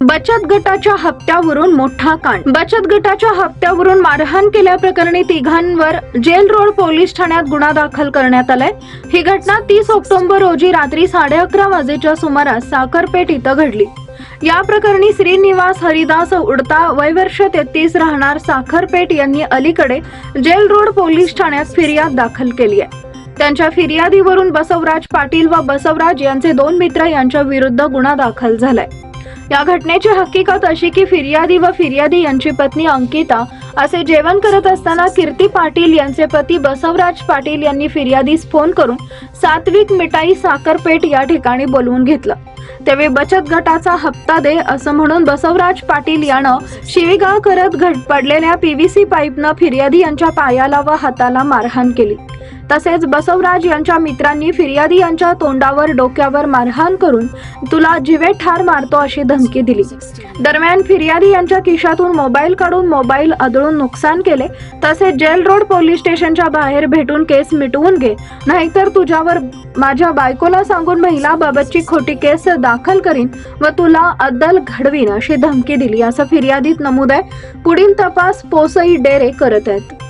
बचत गटाच्या हप्त्यावरून मोठा कांड. बचत गटाच्या हप्त्यावरून मारहाण केल्याप्रकरणी तिघांवर जेल रोड पोलीस ठाण्यात गुन्हा दाखल करण्यात आलाय. ही घटना तीस ऑक्टोबर रोजी रात्री साडे अकरा वाजेच्या सुमारास साखरपेठ इथं घडली. या प्रकरणी श्रीनिवास हरिदास उडता वयवर्ष तेहतीस राहणार साखरपेठ यांनी अलीकडे जेल रोड पोलीस ठाण्यात फिर्याद दाखल केली आहे. त्यांच्या फिर्यादीवरून बसवराज पाटील व बसवराज यांचे दोन मित्र यांच्या विरुद्ध गुन्हा दाखल झालाय. या घटनेची हकीकत अशी की फिर्यादी व फिर्यादी यांची पत्नी अंकिता असे जेवण करत असताना कीर्ती पाटील यांचे पती बसवराज पाटील यांनी फिर्यादीस फोन करून सात्विक मिठाई साखरपेठ या ठिकाणी बोलवून घेतलं. त्यावेळी बचत गटाचा हप्ता दे असं म्हणून बसवराज पाटील यानं शिवीगाळ करत घट पडलेल्या पीव्हीसी पाईपनं फिर्यादी यांच्या पायाला व हाताला मारहाण केली. तसेच बसवराज यांच्या मित्रांनी फिर्यादी यांच्या तोंडावर डोक्यावर मारहाण करून तुला जिवे ठार मारतो अशी धमकी दिली. दरम्यान फिर्यादी यांच्या खिशातून मोबाईल काढून मोबाईल अदळून नुकसान केले. तसेच जेल रोड पोलीस स्टेशनच्या बाहेर भेटून केस मिटवून घे. नाहीतर तुझ्यावर माझ्या बायकोला सांगून महिलाबाबतची खोटी केस दाखल करीन व तुला अद्दल घडवीन अशी धमकी दिली. असं फिर्यादीत नमूद आहे. पुढील तपास पोसई डेरे करत आहेत.